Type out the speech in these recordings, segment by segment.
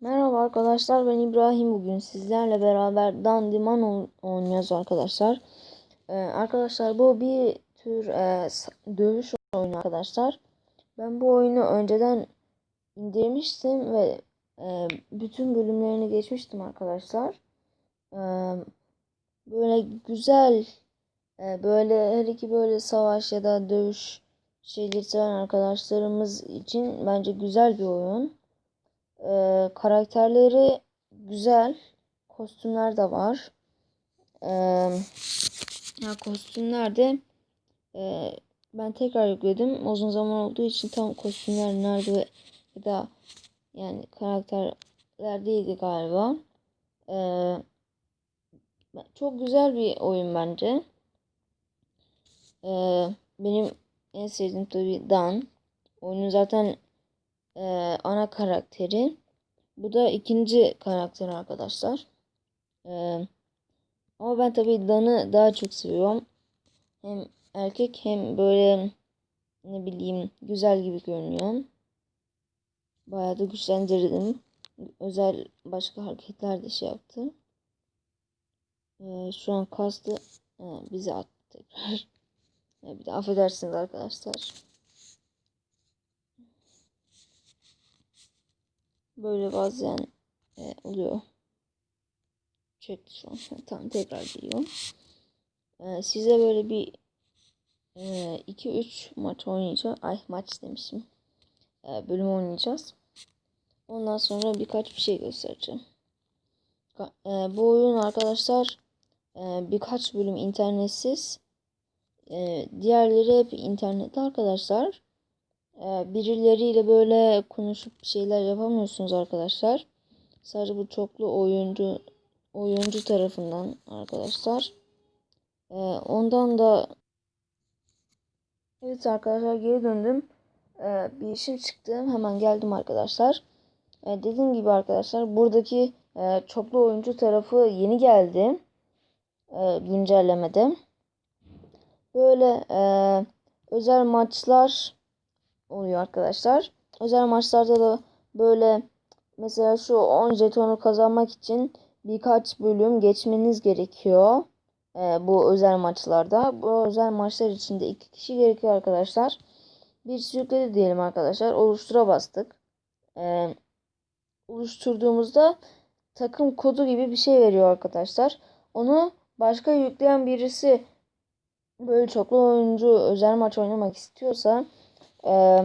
Merhaba arkadaşlar ben İbrahim bugün sizlerle beraber Dandiman oyn- oynuyoruz arkadaşlar. Ee, arkadaşlar bu bir tür e, dövüş oyunu arkadaşlar. Ben bu oyunu önceden indirmiştim ve e, bütün bölümlerini geçmiştim arkadaşlar. Ee, böyle güzel e, böyle her iki böyle savaş ya da dövüş şeyleri seven arkadaşlarımız için bence güzel bir oyun. Ee, karakterleri güzel. Kostümler de var. Ee, ya kostümler de e, ben tekrar yükledim. Uzun zaman olduğu için tam kostümler nerede ya da yani karakterler değildi galiba. Ee, çok güzel bir oyun bence. Ee, benim en sevdiğim tabii Dan. Oyunun zaten e, ana karakteri. Bu da ikinci karakter arkadaşlar. E, ama ben tabii Dan'ı daha çok seviyorum. Hem erkek hem böyle ne bileyim güzel gibi görünüyor. Bayağı da güçlendirdim. Özel başka hareketler de şey yaptı. E, şu an kastı e, bizi attı tekrar. E, bir de affedersiniz arkadaşlar. Böyle bazen e, oluyor. Çekti şu an. Tamam tekrar geliyor. E, size böyle bir 2-3 maç oynayacağız. Ay maç demişim. E, bölüm oynayacağız. Ondan sonra birkaç bir şey göstereceğim. E, bu oyun arkadaşlar e, birkaç bölüm internetsiz. E, diğerleri hep internetli arkadaşlar. Ee, birileriyle böyle konuşup bir şeyler yapamıyorsunuz arkadaşlar. Sadece bu çoklu oyuncu oyuncu tarafından arkadaşlar. Ee, ondan da evet arkadaşlar geri döndüm. Ee, bir işim çıktı. Hemen geldim arkadaşlar. Dediğim gibi arkadaşlar buradaki e, çoklu oyuncu tarafı yeni geldi. Güncellemede. Böyle e, özel maçlar oluyor arkadaşlar. Özel maçlarda da böyle mesela şu 10 jetonu kazanmak için birkaç bölüm geçmeniz gerekiyor. Ee, bu özel maçlarda. Bu özel maçlar için de iki kişi gerekiyor arkadaşlar. Bir sürükledi diyelim arkadaşlar. Oluştura bastık. Ee, oluşturduğumuzda takım kodu gibi bir şey veriyor arkadaşlar. Onu başka yükleyen birisi böyle çoklu oyuncu özel maç oynamak istiyorsa e,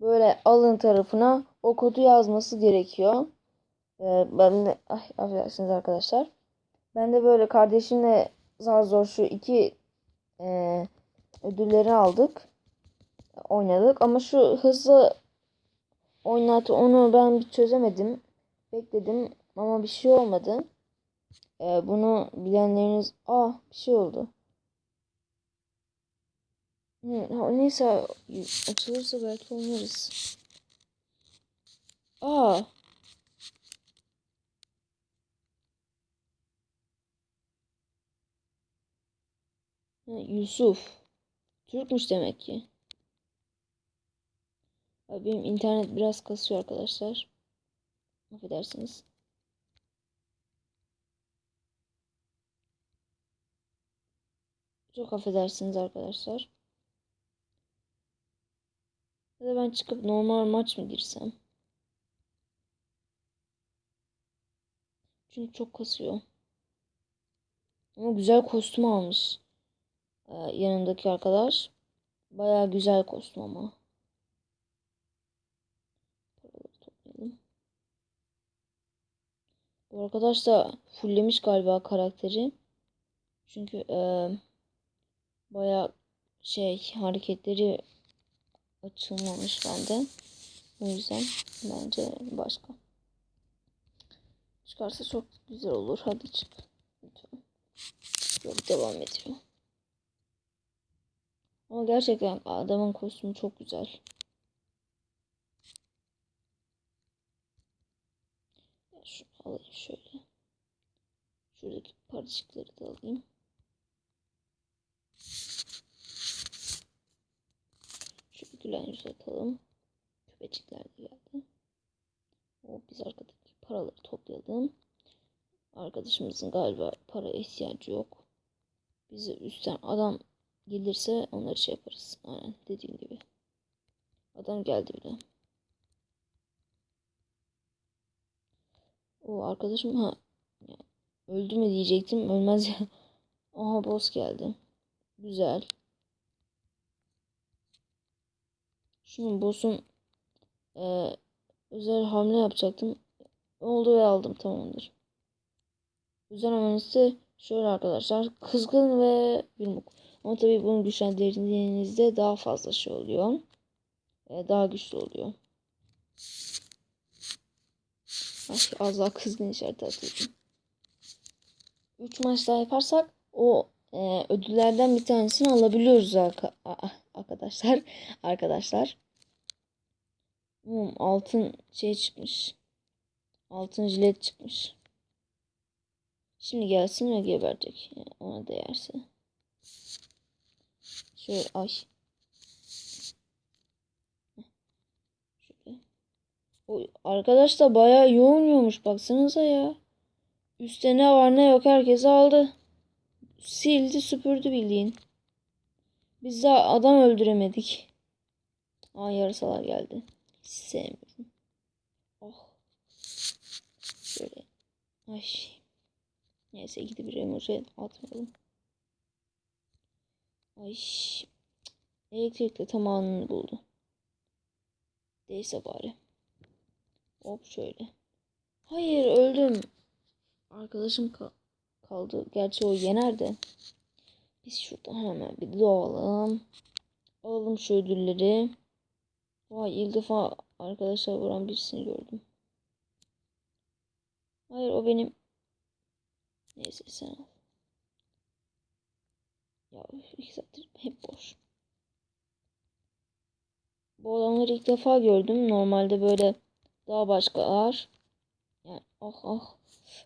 böyle alın tarafına o kodu yazması gerekiyor. E, ben de ay, affedersiniz arkadaşlar. Ben de böyle kardeşimle zar zor şu iki e, ödülleri aldık. Oynadık ama şu hızlı oynatı onu ben bir çözemedim. Bekledim ama bir şey olmadı. E, bunu bilenleriniz ah bir şey oldu. Neyse açılırsa belki oynarız. Aa. Yusuf. Türkmüş demek ki. Benim internet biraz kasıyor arkadaşlar. Affedersiniz. Çok affedersiniz arkadaşlar. Ya da ben çıkıp normal maç mı girsem? Çünkü çok kasıyor. Ama güzel kostüm almış. Ee, yanındaki arkadaş. Baya güzel kostüm ama. Bu arkadaş da fulllemiş galiba karakteri. Çünkü e, baya şey hareketleri açılmamış bende. O yüzden bence başka. Çıkarsa çok güzel olur. Hadi çık. Lütfen. Yok devam ediyor. Ama gerçekten adamın kostümü çok güzel. Şunu alayım şöyle. Şuradaki parçacıkları da alayım. Şöyle gülen yüz atalım. Köpecikler de geldi. O biz arkadaki paraları toplayalım. Arkadaşımızın galiba paraya ihtiyacı yok. Bize üstten adam gelirse onları şey yaparız. Aynen dediğim gibi. Adam geldi bile. O arkadaşım ha öldü mü diyecektim. Ölmez ya. Aha boss geldi. Güzel. Şunun boss'un e, özel hamle yapacaktım. Oldu ve aldım tamamdır. Özel hamlesi şöyle arkadaşlar. Kızgın ve yumruk. Ama tabii bunu güçlendirdiğinizde daha fazla şey oluyor. E, daha güçlü oluyor. Ay, az daha kızgın işareti atıyordum. 3 maç daha yaparsak o e, ödüllerden bir tanesini alabiliyoruz arkadaşlar. Arkadaşlar. Hmm, altın şey çıkmış. Altın jilet çıkmış. Şimdi gelsin ve geberecek. Yani ona değerse. Şöyle ay. Şöyle. O arkadaş da bayağı yoğun yiyormuş baksanıza ya. Üstte ne var ne yok herkes aldı. Sildi süpürdü bildiğin. Biz daha adam öldüremedik. Aa yarısalar geldi. Sevmiyorum. Oh. Şöyle. Ay. Neyse gidip bir emoji atmayalım. Ay. Elektrikle tamamını buldu. Değilse bari. Hop şöyle. Hayır öldüm. Arkadaşım ka- kaldı. Gerçi o yener de. Biz şuradan hemen bir doğalım. Alalım şu ödülleri. Vay ilk defa arkadaşlar vuran birisini gördüm. Hayır o benim. Neyse sen al. Ya iki saattir hep boş. Bu adamları ilk defa gördüm. Normalde böyle daha başkalar. Yani ah ah.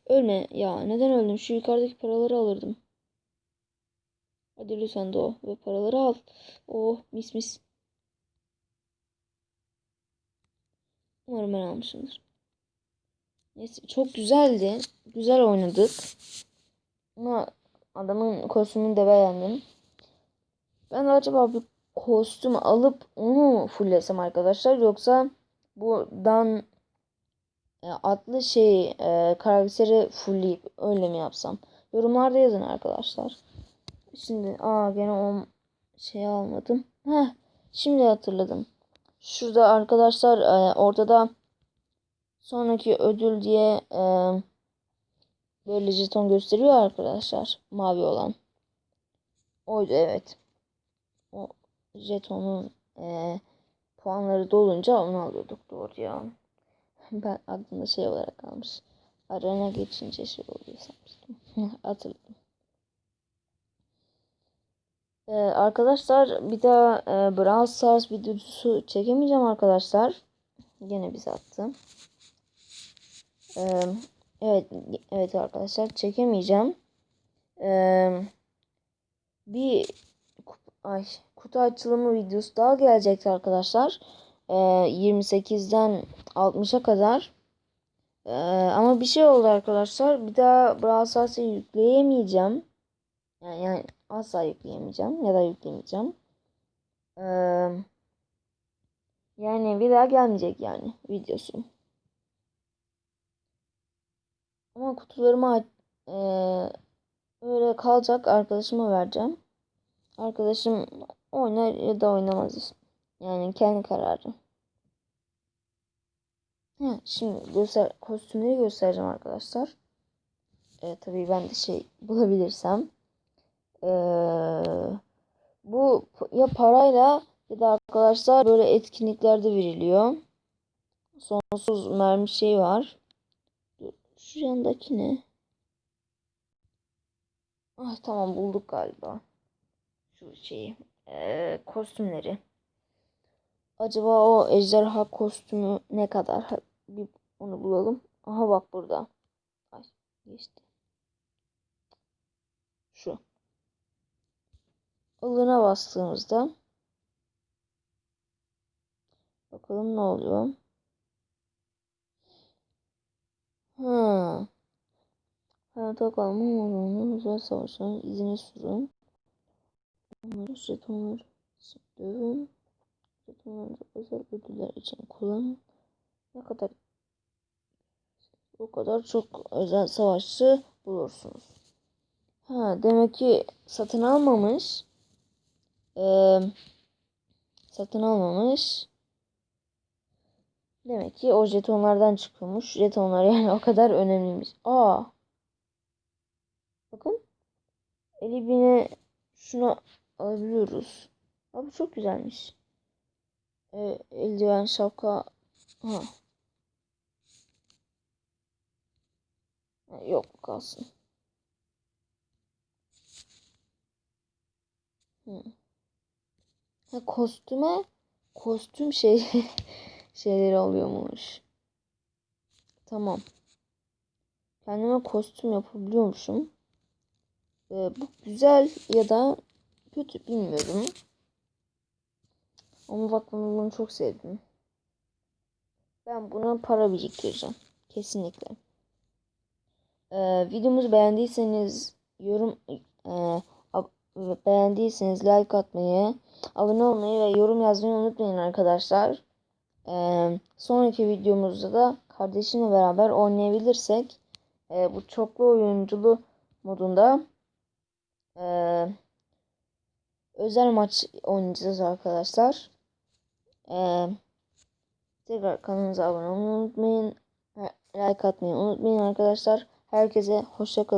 Ölme ya. Neden öldüm? Şu yukarıdaki paraları alırdım. Hadi lütfen o. Ve paraları al. Oh mis mis. Umarım ben almışımdır. Neyse çok güzeldi. Güzel oynadık. Ama adamın kostümünü de beğendim. Ben de acaba bir kostüm alıp onu mu fullesem arkadaşlar yoksa bu Dan e, adlı şey e, karakteri fullleyip öyle mi yapsam? Yorumlarda yazın arkadaşlar. Şimdi aa gene o şeyi almadım. Heh, şimdi hatırladım. Şurada arkadaşlar e, ortada sonraki ödül diye e, böyle jeton gösteriyor arkadaşlar. Mavi olan. Oydu evet. O jetonun e, puanları dolunca onu alıyorduk doğru ya. Ben aklımda şey olarak kalmış. Arena geçince şey oluyor sanmıştım. Hatırladım. Ee, arkadaşlar bir daha e, Brawl Stars videosu çekemeyeceğim arkadaşlar. Gene bize attı. Ee, evet evet arkadaşlar çekemeyeceğim. Ee, bir ay kutu açılımı videosu daha gelecekti arkadaşlar. Ee, 28'den 60'a kadar. Ee, ama bir şey oldu arkadaşlar. Bir daha Brawl Stars'ı yükleyemeyeceğim. Yani, yani asla yükleyemeyeceğim ya da yükleyemeyeceğim. Ee, yani bir daha gelmeyecek yani videosu. Ama kutularımı e, öyle kalacak arkadaşıma vereceğim. Arkadaşım oynar ya da oynamaz. Yani kendi kararı. He, şimdi göster kostümleri göstereceğim arkadaşlar. E, tabii ben de şey bulabilirsem. Ee, bu ya parayla ya da arkadaşlar böyle etkinliklerde veriliyor. Sonsuz mermi şey var. Şu yandaki ne? Ah tamam bulduk galiba. Şu şeyi. Ee, kostümleri. Acaba o ejderha kostümü ne kadar? Bir onu bulalım. Aha bak burada. Ay geçti. alına bastığımızda bakalım ne oluyor. Hmm. Hayatta kalma umurunu güzel savaşların izine sürün. Onları jetonları dövün. Jetonları özel ödüller için kullanın. Ne kadar o kadar çok özel savaşçı bulursunuz. Ha demek ki satın almamış. Satın almamış. Demek ki o jetonlardan çıkıyormuş. Jetonlar yani o kadar önemliymiş. Aa. Bakın. 50 bine şunu alabiliyoruz. Abi çok güzelmiş. Ee, eldiven, şapka. Ha. Yok bu kalsın. Hı. Ha, kostüme kostüm şey şeyleri alıyormuş. Tamam. Kendime kostüm yapabiliyormuşum. Ee, bu güzel ya da kötü bilmiyorum. Ama bak ben bunu çok sevdim. Ben buna para biriktireceğim. Kesinlikle. Ee, videomuzu beğendiyseniz yorum e, beğendiyseniz like atmayı, abone olmayı ve yorum yazmayı unutmayın arkadaşlar. Ee, sonraki videomuzda da kardeşimle beraber oynayabilirsek e, bu çoklu oyunculu modunda e, özel maç oynayacağız arkadaşlar. E, tekrar kanalımıza abone olmayı unutmayın. Like atmayı unutmayın arkadaşlar. Herkese hoşça kalın.